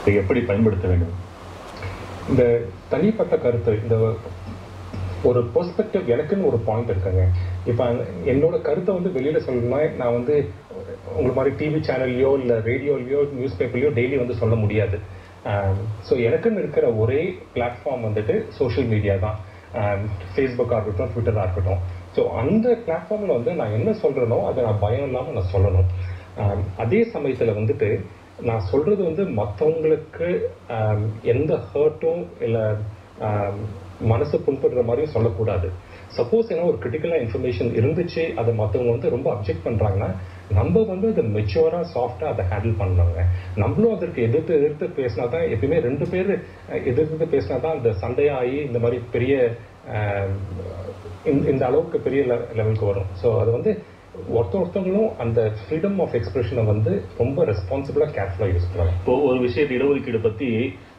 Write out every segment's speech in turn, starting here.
இதை எப்படி பயன்படுத்த வேண்டும்? இந்த தனிப்பட்ட கருத்து இந்த ஒரு பெர்ஸ்பெக்டிவ் எனக்குன்னு ஒரு பாயிண்ட் இருக்குங்க. இப்போ என்னோட கருத்தை வந்து வெளியில சொல்லணும்னா நான் வந்து உங்களை மாதிரி டிவி சேனல்லையோ இல்லை ரேடியோலையோ நியூஸ் பேப்பர்லையோ டெய்லி வந்து சொல்ல முடியாது. ஸோ எனக்குன்னு இருக்கிற ஒரே பிளாட்ஃபார்ம் வந்துட்டு சோஷியல் மீடியா தான். ஃபேஸ்புக்காக இருக்கட்டும் ட்விட்டராக இருக்கட்டும். ஸோ அந்த பிளாட்ஃபார்மில் வந்து நான் என்ன சொல்கிறேனோ அதை நான் பயம் இல்லாமல் நான் சொல்லணும். அதே சமயத்தில் வந்துட்டு நான் சொல்கிறது வந்து மற்றவங்களுக்கு எந்த ஹர்ட்டும் இல்லை மனசு புண்படுற மாதிரியும் சொல்லக்கூடாது. சப்போஸ் ஏன்னா ஒரு கிரிட்டிக்கலாக இன்ஃபர்மேஷன் இருந்துச்சு அதை மற்றவங்க வந்து ரொம்ப அப்ஜெக்ட் பண்ணுறாங்கன்னா நம்ம வந்து அதை மெச்சுவராக சாஃப்டாக அதை ஹேண்டில் பண்ணாங்க நம்மளும் அதற்கு எதிர்த்து எதிர்த்து பேசினா தான் எப்பயுமே ரெண்டு பேர் எதிர்த்து பேசினா தான் அந்த சண்டையாகி இந்த மாதிரி பெரிய இந்த- இந்த அளவுக்கு பெரிய லெவலுக்கு வரும். ஸோ அது வந்து ஒருத்த ஒருத்தவங்களும் அந்த ஃப்ரீடம் ஆஃப் எக்ஸ்பிரஷனை வந்து ரொம்ப ரெஸ்பான்சிபிளாக கேர்ஃபுல்லாக யூஸ் பண்ணலாம். இப்போ ஒரு விஷயத்தை இடஒதுக்கீடு பற்றி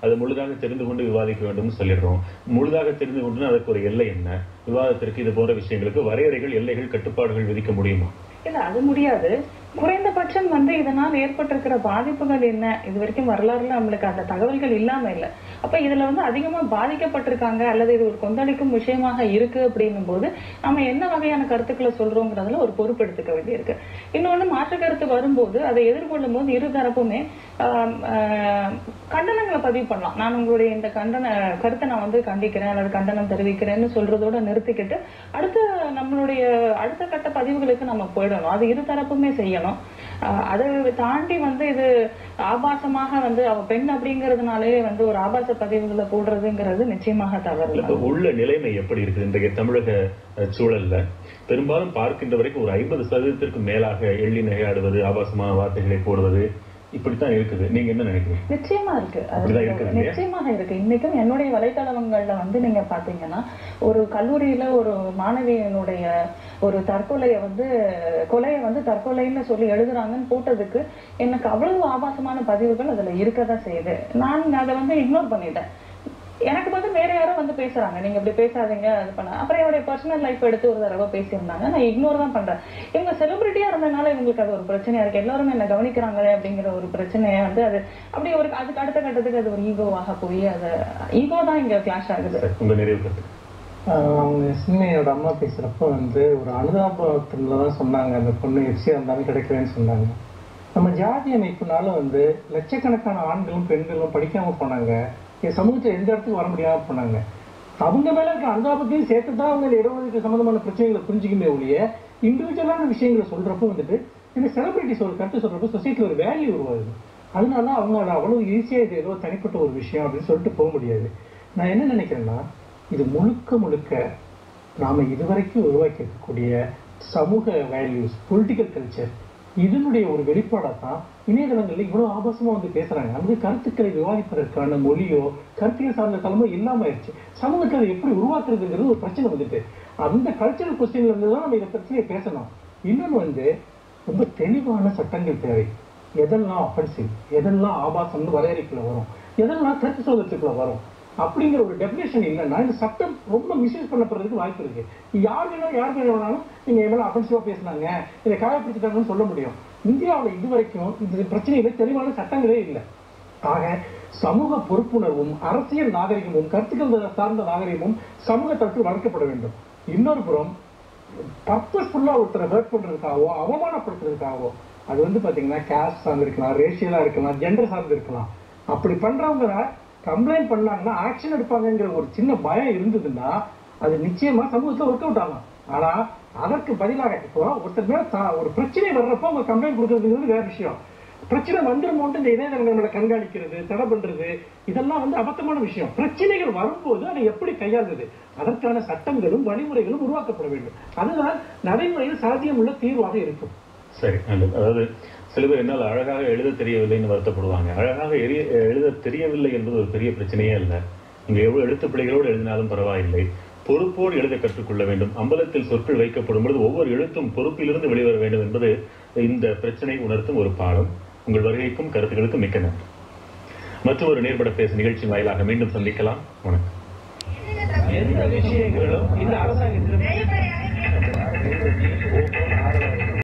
அதை முழுதாக தெரிந்து கொண்டு விவாதிக்க வேண்டும்னு சொல்லிடுறோம். முழுதாக தெரிந்து கொண்டு அதுக்கு ஒரு எல்லை என்ன? விவாதத்திற்கு இது போன்ற விஷயங்களுக்கு வரையறைகள் எல்லைகள் கட்டுப்பாடுகள் விதிக்க முடியுமா? இல்ல அது முடியாது. குறைந்தபட்சம் வந்து இதனால் ஏற்பட்டிருக்கிற பாதிப்புகள் என்ன? இது வரைக்கும் வரலாறுல நம்மளுக்கு அந்த தகவல்கள் இல்லாம இல்ல. அப்ப இதுல வந்து அதிகமா பாதிக்கப்பட்டிருக்காங்க அல்லது இது ஒரு கொந்தளிக்கும் விஷயமாக இருக்கு அப்படின்னும் போது நம்ம என்ன வகையான கருத்துக்களை சொல்றோங்கிறதுல ஒரு பொறுப்பு எடுத்துக்க வேண்டியிருக்கு. இன்னொன்னு மாற்று கருத்து வரும்போது அதை எதிர்கொள்ளும் போது இரு தரப்புமே ஆம், பதிவு பண்ணலாம். நான் உங்களுடைய இந்த கண்டன கருத்தை நான் வந்து கண்டிக்கிறேன் அல்லது கண்டனம் தெரிவிக்கிறேன்னு சொல்றதோட நிறுத்திக்கிட்டு அடுத்த நம்மளுடைய அடுத்த கட்ட பதிவுகளுக்கு நம்ம போயிடணும். அது இரு தரப்புமே செய்யணும் அதை தாண்டி வந்து இது ஆபாசமாக வந்து அவ பெண் அப்படிங்கறதுனாலே வந்து ஒரு ஆபாச பதிவுகளை போடுறதுங்கிறது நிச்சயமாக தவறு. இப்ப உள்ள நிலைமை எப்படி இருக்குது? இன்றைய தமிழக சூழல்ல பெரும்பாலும் பார்க்கின்ற வரைக்கும் ஒரு ஐம்பது சதவீதத்திற்கு மேலாக எள்ளி நகையாடுவது ஆபாசமான வார்த்தைகளை போடுவது இப்படித்தான் இருக்குது. நீங்க என்ன நினைக்கிறீங்க? நிச்சயமா இருக்கு? நிச்சயமாக இருக்கு. இன்னைக்கும் என்னுடைய வலைத்தளங்கள்ல வந்து நீங்க பாத்தீங்கன்னா ஒரு கல்லூரியில ஒரு மாணவியினுடைய ஒரு தற்கொலைய வந்து கொலையை வந்து தற்கொலைன்னு சொல்லி எழுதுறாங்கன்னு போட்டதுக்கு எனக்கு அவ்வளவு ஆபாசமான பதிவுகள் அதுல இருக்கதான் செய்யுது. நான் அதை வந்து இக்னோர் பண்ணிட்டேன். எனக்கு வந்து வேற யாரோ வந்து பேசுறாங்க. நீங்க இப்படி பேசாதீங்க அது பண்ண. அப்புறம் என்னுடைய பர்சனல் லைஃப் எடுத்து ஒரு தடவை பேசியிருந்தாங்க. நான் இக்னோர் தான் பண்றேன். இவங்க செலிபிரிட்டியா இருந்தனால இவங்களுக்கு அது ஒரு பிரச்சனையா இருக்கு. எல்லாருமே என்ன கவனிக்கிறாங்களே அப்படிங்கிற ஒரு பிரச்சனையை வந்து அது அப்படி ஒரு அதுக்கு அடுத்த கட்டத்துக்கு அது ஒரு ஈகோவாக போய் அது ஈகோ தான் இங்க கிளாஷ் ஆகுது. உங்க நிறைவு அவங்க சின்னையோட அம்மா பேசுறப்ப வந்து ஒரு அனுதாபத்துல தான் சொன்னாங்க. அந்த பொண்ணு எஃப்சியா இருந்தாலும் கிடைக்கலன்னு சொன்னாங்க. நம்ம ஜாதி அமைப்புனால வந்து லட்சக்கணக்கான ஆண்களும் பெண்களும் படிக்காம போனாங்க. என் சமூகத்தில் எந்த இடத்துக்கு வர முடியாமல் போனாங்க. அவங்க மேலே இருக்க அனுதாபத்தையும் சேர்த்து தான் அவங்க இடஒதுக்கு சம்மந்தமான பிரச்சனைகளை புரிஞ்சுக்குமே ஒழிய இண்டிவிஜுவலான விஷயங்களை சொல்கிறப்போ வந்துட்டு இந்த செலிபிரிட்டிஸ் ஒரு கருத்து சொல்கிறப்போ சொசைட்டியில் ஒரு வேல்யூ உருவாகுது. அதனால அவங்க அதை அவ்வளோ ஈஸியாக இது ஏதோ தனிப்பட்ட ஒரு விஷயம் அப்படின்னு சொல்லிட்டு போக முடியாது. நான் என்ன நினைக்கிறேன்னா இது முழுக்க முழுக்க நாம் இதுவரைக்கும் உருவாக்கி இருக்கக்கூடிய சமூக வேல்யூஸ் பொலிட்டிக்கல் கல்ச்சர் இதனுடைய ஒரு வெளிப்பாடாக தான் இணையதளங்கள்ல இவ்வளவு ஆபாசமா வந்து பேசுறாங்க. அங்கு கருத்துக்களை விவாதிப்பதற்கான மொழியோ கருத்தியல் சார்ந்த தலைமை இல்லாம ஆயிடுச்சு. சமூகத்தை அதை எப்படி உருவாக்குறதுங்கிறது ஒரு பிரச்சனை வந்துட்டு. அந்த கல்ச்சரல் கொஸ்டின்ல இருந்து தான் நம்ம இதை பிரச்சனையை பேசணும். இன்னொன்று வந்து ரொம்ப தெளிவான சட்டங்கள் தேவை. எதெல்லாம் அஃபென்சிவ் எதெல்லாம் ஆபாசம்னு வரையறைக்குள்ள வரும்? எதெல்லாம் கருத்து சுதந்திரத்துக்குள்ள வரும்? அப்படிங்கிற ஒரு டெபினேஷன் இல்லைன்னா இந்த சட்டம் ரொம்ப மிஸ்யூஸ் பண்ணப்படுறதுக்கு வாய்ப்பு இருக்கு. யார் வேணாலும் யார் வேணா வேணாலும் நீங்க எவ்வளவு அஃபென்சிவா பேசுனாங்க இதை காயப்படுத்திட்டாங்கன்னு சொல்ல முடியும். இந்தியாவில் இது வரைக்கும் இந்த பிரச்சனையில தெளிவான சட்டங்களே இல்லை. ஆக சமூக பொறுப்புணர்வும் அரசியல் நாகரிகமும் கருத்துக்கள் சார்ந்த நாகரிகமும் சமூகத்திற்கு வளர்க்கப்பட வேண்டும். இன்னொரு புறம் பர்பஸ்ஃபுல்லா ஒருத்தரை ஹர்ட் பண்றதுக்காகவோ அவமானப்படுத்துறதுக்காகவோ அது வந்து பாத்தீங்கன்னா கேஸ்ட் சார்ந்து இருக்கலாம் ரேஷியலா இருக்கலாம் ஜெண்டர் சார்ந்து இருக்கலாம். அப்படி பண்றவங்க கம்ப்ளைண்ட் பண்ணாங்கன்னா ஆக்ஷன் எடுப்பாங்கங்கிற ஒரு சின்ன பயம் இருந்ததுன்னா அது நிச்சயமா சமூகத்துல ஒர்க் அவுட் ஆகும். ஆனா அதற்கு பதிலாக இப்போ ஒருத்தர் மேல ஒரு பிரச்சனை வர்றப்போ அவங்க கம்ப்ளைண்ட் கொடுக்கறதுங்கிறது வேற விஷயம். பிரச்சனை வந்துருமோன்ட்டு இந்த இணையதளங்களை கண்காணிக்கிறது தடை பண்றது இதெல்லாம் வந்து அபத்தமான விஷயம். பிரச்சனைகள் வரும்போது அதை எப்படி கையாளுறது அதற்கான சட்டங்களும் வழிமுறைகளும் உருவாக்கப்பட வேண்டும். அதுதான் நடைமுறையில் சாத்தியமுள்ள தீர்வாக இருக்கும். சரி நல்லது. அதாவது சில பேர் என்னால் அழகாக எழுத தெரியவில்லைன்னு வருத்தப்படுவாங்க. அழகாக எரிய- எழுத தெரியவில்லை என்பது ஒரு பெரிய பிரச்சனையே இல்லை நீங்க எவ்வளோ எழுத்து பிள்ளைகளோடு எழுதினாலும் பரவாயில்லை. பொறுப்போடு எழுத கற்றுக்கொள்ள வேண்டும். அம்பலத்தில் சொற்கள் வைக்கப்படும் பொழுது ஒவ்வொரு எழுத்தும் பொறுப்பிலிருந்து வெளிவர வேண்டும் என்பது இந்த பிரச்சனை உணர்த்தும் ஒரு பாடம். உங்கள் வருகைக்கும் கருத்துக்களுக்கும் மிக்க நன்றி. மற்றொரு ஒரு நேர்பட பேச நிகழ்ச்சி வாயிலாக மீண்டும் சந்திக்கலாம். வணக்கம். எந்த விஷயங்களும் இந்த அரசாங்கத்திற்கு